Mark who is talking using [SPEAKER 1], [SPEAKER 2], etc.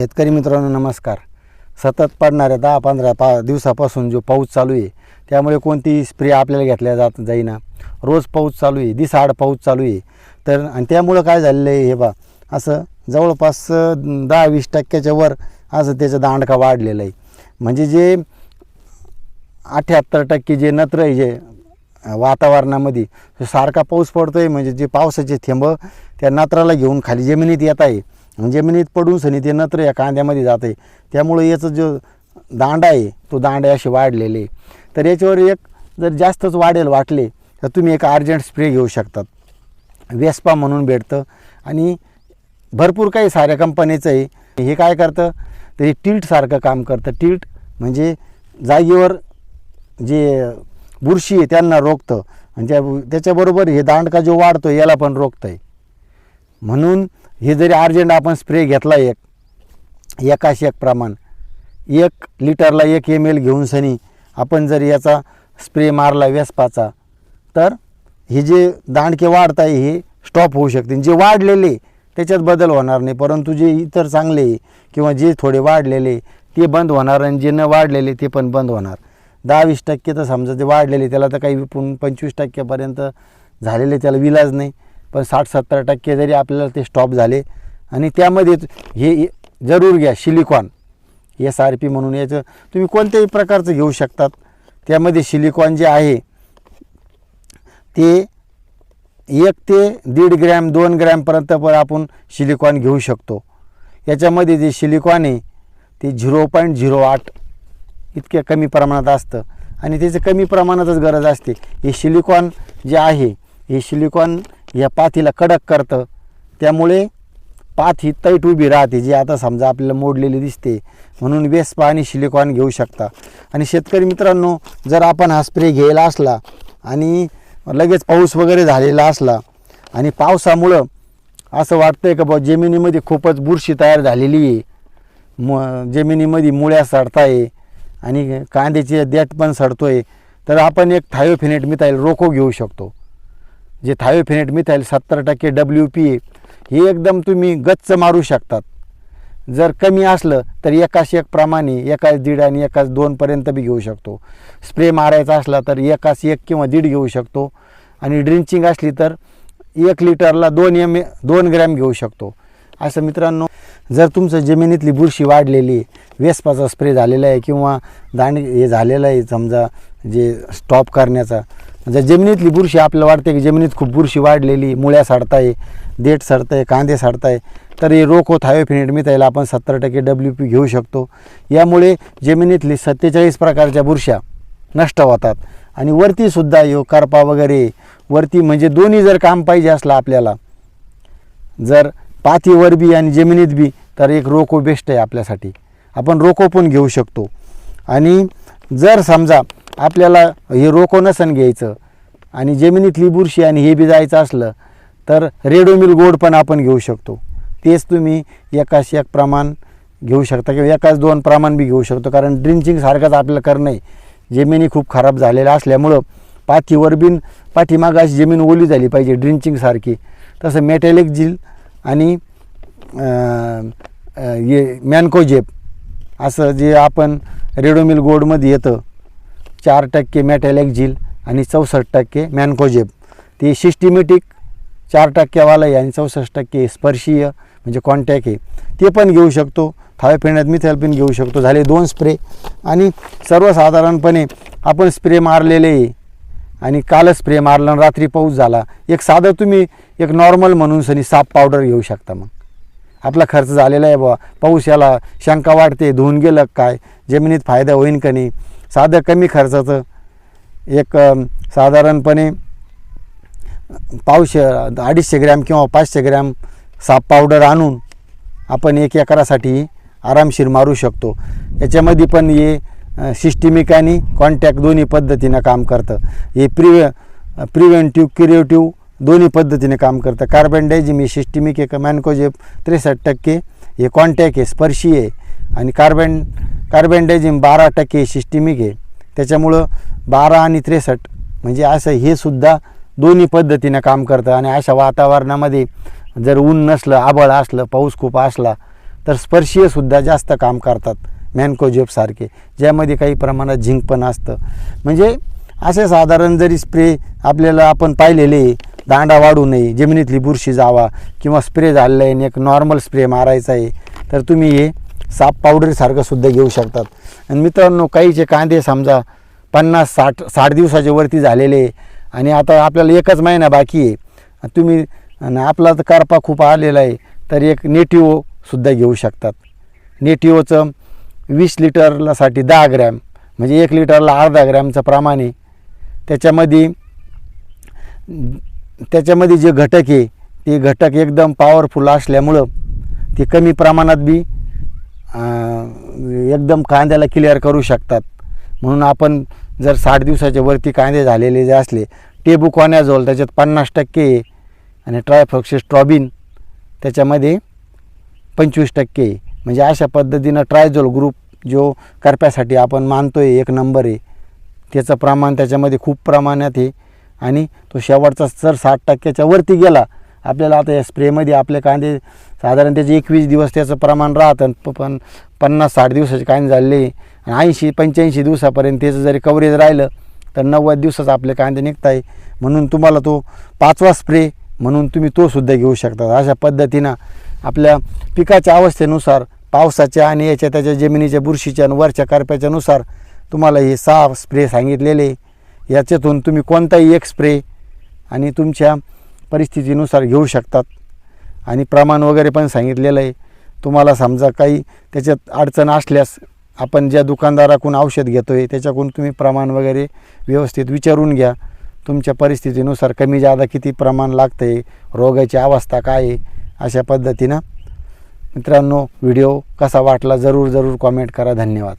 [SPEAKER 1] शेतकरी मित्रांनो नमस्कार. सतत पडणाऱ्या दहा पंधरा पा दिवसापासून जो पाऊस चालू आहे त्यामुळे कोणती स्प्रे आपल्याला घेतल्या जात जाईना. रोज पाऊस चालू आहे दिसाआड पाऊस चालू आहे. तर आणि त्यामुळं काय झालेलं आहे हे बा असं जवळपास दहा वीस टक्क्याच्या वर असं त्याचं दांडका वाढलेलं आहे. म्हणजे जे अठ्याहत्तर टक्के जे नत्र आहे जे वातावरणामध्ये सारखा पाऊस पडतो आहे म्हणजे जे पावसाचे थेंब त्या नत्राला घेऊन खाली जमिनीत येत आहे. म्हणजे जमिनीत पडून सनी ते नत्र या कांद्यामध्ये जाते आहे त्यामुळे याचं जो दांडा आहे तो दांडा असे वाढलेले. आहे. तर याच्यावर एक जर जास्तच वाढेल वाटले तर तुम्ही एक अर्जंट स्प्रे घेऊ शकतात. वेस्पा म्हणून भेटतं. आणि भरपूर काही साऱ्या कंपनीचं आहे. हे काय करतं? तर हे टिल्टसारखं काम करतं. टिल्ट म्हणजे जागेवर जे बुरशी आहे त्यांना रोखतं. आणि त्या त्याच्याबरोबर हे दांडका जो वाढतो याला पण रोखतं आहे म्हणून हे जरी अर्जंट आपण स्प्रे घेतला एक एकाश एक प्रमाण एक लिटरला एक एम एल घेऊन सनी आपण जर याचा स्प्रे मारला वेस्पाचा तर हे जे दांडके वाढत आहे हे स्टॉप होऊ शकते. जे वाढलेले त्याच्यात बदल होणार नाही. परंतु जे इतर चांगले किंवा जे थोडे वाढलेले ते बंद होणार आणि जे न वाढलेले ते पण बंद होणार. दहा वीस टक्के तर समजा ते वाढलेले त्याला तर काही विपून पंचवीस टक्क्यापर्यंत झालेले त्याला विलाज नाही. पण साठ सत्तर टक्के जरी आपल्याला ते स्टॉप झाले आणि त्यामध्ये हे जरूर घ्या सिलिकॉन एस आर पी म्हणून याचं तुम्ही कोणत्याही प्रकारचं घेऊ शकतात. त्यामध्ये सिलिकॉन जे आहे ते एक ते दीड ग्रॅम दोन ग्रॅमपर्यंत पण आपण सिलिकॉन घेऊ शकतो. याच्यामध्ये जे सिलिकॉन आहे ते झिरो पॉईंट झिरो आठ इतक्या कमी प्रमाणात असतं. आणि त्याचं कमी प्रमाणातच गरज असते. हे सिलिकॉन जे आहे हे सिलिकॉन या पाथीला कडक करतं. त्यामुळे पाथ ही तैट उभी राहते जी आता समजा आपल्याला मोडलेली दिसते. म्हणून वेस्पा आणि सिलिकॉन घेऊ शकता. आणि शेतकरी मित्रांनो जर आपण हा स्प्रे घ्यायला असला आणि लगेच पाऊस वगैरे झालेला असला आणि पावसामुळं असं वाटतंय का बा जमिनीमध्ये खूपच बुरशी तयार झालेली आहे. म जमिनीमध्ये मुळ्या सडताय आणि कांद्याची देठ पण सडतोय. तर आपण एक थायोफिनेट मिथाईल रोको घेऊ शकतो. जे थायोफिनेट मिथाईल सत्तर टक्के डब्ल्यू पी ए हे एकदम तुम्ही गच्च मारू शकतात. जर कमी असलं तर एकाच एक प्रमाणे एकाच दीड आणि एकाच दोनपर्यंत बी घेऊ शकतो. स्प्रे मारायचा असला तर एकाच एक किंवा दीड घेऊ शकतो. आणि ड्रिंचिंग असली तर एक लिटरला दोन एम ए दोन ग्रॅम घेऊ शकतो. असं मित्रांनो जर तुमचं जमिनीतली बुरशी वाढलेली आहे, वेस्पाचा स्प्रे झालेला आहे किंवा दांड हे झालेलं आहे समजा जे स्टॉप करण्याचा. जर जमिनीतली बुरशी आपल्याला वाटते की जमिनीत खूप बुरशी वाढलेली मुळ्या साडताय देठ सडताय कांदे साडताय तर हे रोखो थायोफिनेट मिथाईल आपण सत्तर टक्के डब्ल्यू पी घेऊ शकतो. यामुळे जमिनीतली सत्तेचाळीस प्रकारच्या बुरशा नष्ट होतात. आणि वरतीसुद्धा यो करपा वगैरे वरती म्हणजे दोन्ही जर काम पाहिजे असलं आपल्याला जर पातीवर बी आणि जमिनीत बी तर एक रोको बेस्ट आहे आपल्यासाठी. आपण रोको पण घेऊ शकतो. आणि जर समजा आपल्याला हे रोको सण घ्यायचं. आणि जमिनीतली बुरशी आणि हे बी जायचं असलं तर रेडोमिल गोड पण आपण घेऊ शकतो. तेच तुम्ही एकाच एक प्रमाण घेऊ शकता किंवा एकाच दोन प्रमाण बी घेऊ शकतो. कारण ड्रिंचिंगसारखंच आपलं आपल्याला करणं आहे. जमिनी खूप खराब झालेल्या असल्यामुळं पाठीवर बिन पाठीमाग अशी जमीन ओली झाली पाहिजे ड्रिंचिंगसारखी तसं मेटॅलिक झील आणि हे मॅनकोजेप असं जे आपण रेडोमिल गोडमध्ये येतं. चार टक्के मॅटॅलिक झील आणि चौसष्ट टक्के मॅनकोजेब. ते सिस्टिमॅटिक चार टक्केवालं आहे आणि चौसष्ट टक्के स्पर्शीय म्हणजे कॉन्टॅक्ट आहे. ते पण घेऊ शकतो. थायफेण्यात मिथॅल पण घेऊ शकतो. झाले दोन स्प्रे. आणि सर्वसाधारणपणे आपण स्प्रे मारलेले आहे. आणि कालच स्प्रे मारला आणि रात्री पाऊस झाला. एक साधं तुम्ही एक नॉर्मल म्हणून सनी साप पावडर घेऊ शकता मग. आपला खर्च झालेला आहे बुवा. पाऊस याला शंका वाढते. धुवून गेलं काय? जमिनीत फायदा होईन का नाही? साधं कमी खर्चाचं एक साधारणपणे पावशे अडीचशे ग्रॅम किंवा पाचशे ग्रॅम साप पावडर आणून आपण एक एकरासाठी आरामशीर मारू शकतो. याच्यामध्ये पण हे सिस्टिमिक आणि कॉन्टॅक्ट दोन्ही पद्धतीनं काम करतं. हे प्रिवे प्रिव्हेंटिव्ह क्युरेटिव्ह दोन्ही पद्धतीने काम करतं. कार्बन डायझिम हे सिस्टिमिक एक मॅनकोजेप त्रेसष्ट टक्के हे कॉन्टॅक्ट आहे स्पर्शी आहे. आणि कार्बन कार्बनडायझिम बारा टक्के सिस्टिमिक आहे. त्याच्यामुळं बारा आणि त्रेसष्ट म्हणजे असं हे सुद्धा दोन्ही पद्धतीनं काम करतं. आणि अशा वातावरणामध्ये जर ऊन नसलं आबळ असलं पाऊस खूप असला तर स्पर्शीयसुद्धा जास्त काम करतात मॅनकोजेपसारखे ज्यामध्ये काही प्रमाणात झिंक पण असतं. म्हणजे असे साधारण जरी स्प्रे आपल्याला आपण पाहिलेले दांडा वाढू नये जमिनीतली बुरशी जावा किंवा स्प्रे झालेला आहे आणि एक नॉर्मल स्प्रे मारायचा आहे तर तुम्ही हे साप पावडरीसारखं सुद्धा घेऊ शकतात. आणि मित्रांनो काहीचे कांदे समजा पन्नास साठ साठ दिवसाच्या वरती झालेले आणि आता आपल्याला एकच महिना बाकी आहे. तुम्ही आपला तर करपा खूप आलेला आहे तर एक नेटिओसुद्धा घेऊ शकतात. नेटिओचं वीस लिटरलासाठी दहा ग्रॅम म्हणजे एक लिटरला अर्धा ग्रॅमचं प्रमाण आहे. त्याच्यामध्ये त्याच्यामध्ये जे घटक आहे ते घटक एकदम पॉवरफुल असल्यामुळं ते कमी प्रमाणात बी एकदम कांद्याला क्लिअर करू शकतात म्हणून आपण जर साठ दिवसाच्या वरती कांदे झालेले जे असले टेबुकॉनॅझोल त्याच्यात पन्नास टक्के आहे आणि ट्रायफॉक्सिस्ट्रॉबिन त्याच्यामध्ये पंचवीस टक्के आहे. म्हणजे अशा पद्धतीनं ट्रायझोल ग्रुप जो करप्यासाठी आपण मानतो आहे एक नंबर आहे त्याचं प्रमाण त्याच्यामध्ये खूप प्रमाणात आहे आणि तो शेवटचा जर साठ टक्क्याच्या वरती गेला आपल्याला आता या स्प्रेमध्ये आपले कांदे साधारण त्याचे एकवीस दिवस त्याचं प्रमाण राहतं प- पण पन्नास साठ दिवसाचे कांदे झाले आणि ऐंशी पंच्याऐंशी दिवसापर्यंत त्याचं जरी कवरेज राहिलं तर नव्वद दिवसाच आपले कांदे निघत आहे म्हणून तुम्हाला तो पाचवा स्प्रे म्हणून तुम्ही तोसुद्धा घेऊ शकता. अशा पद्धतीनं आपल्या पिकाच्या अवस्थेनुसार पावसाच्या आणि याच्या त्याच्या जमिनीच्या बुरशीच्या आणि वरच्या करप्याच्यानुसार तुम्हाला हे सहा स्प्रे सांगितलेले. याच्यातून तुम्ही कोणताही एक स्प्रे आणि तुमच्या परिस्थितीनुसार घेऊ शकतात. आणि प्रमाण वगैरे पण सांगितलेलं आहे. तुम्हाला समजा काही त्याच्यात अडचण असल्यास आपण ज्या दुकानदाराकडून औषध घेतो आहे त्याच्याकडून तुम्ही प्रमाण वगैरे व्यवस्थित विचारून घ्या. तुमच्या परिस्थितीनुसार कमी जादा किती प्रमाण लागतं आहे रोगाची अवस्था काय आहे अशा पद्धतीनं. मित्रांनो व्हिडिओ कसा वाटला जरूर जरूर कॉमेंट करा. धन्यवाद.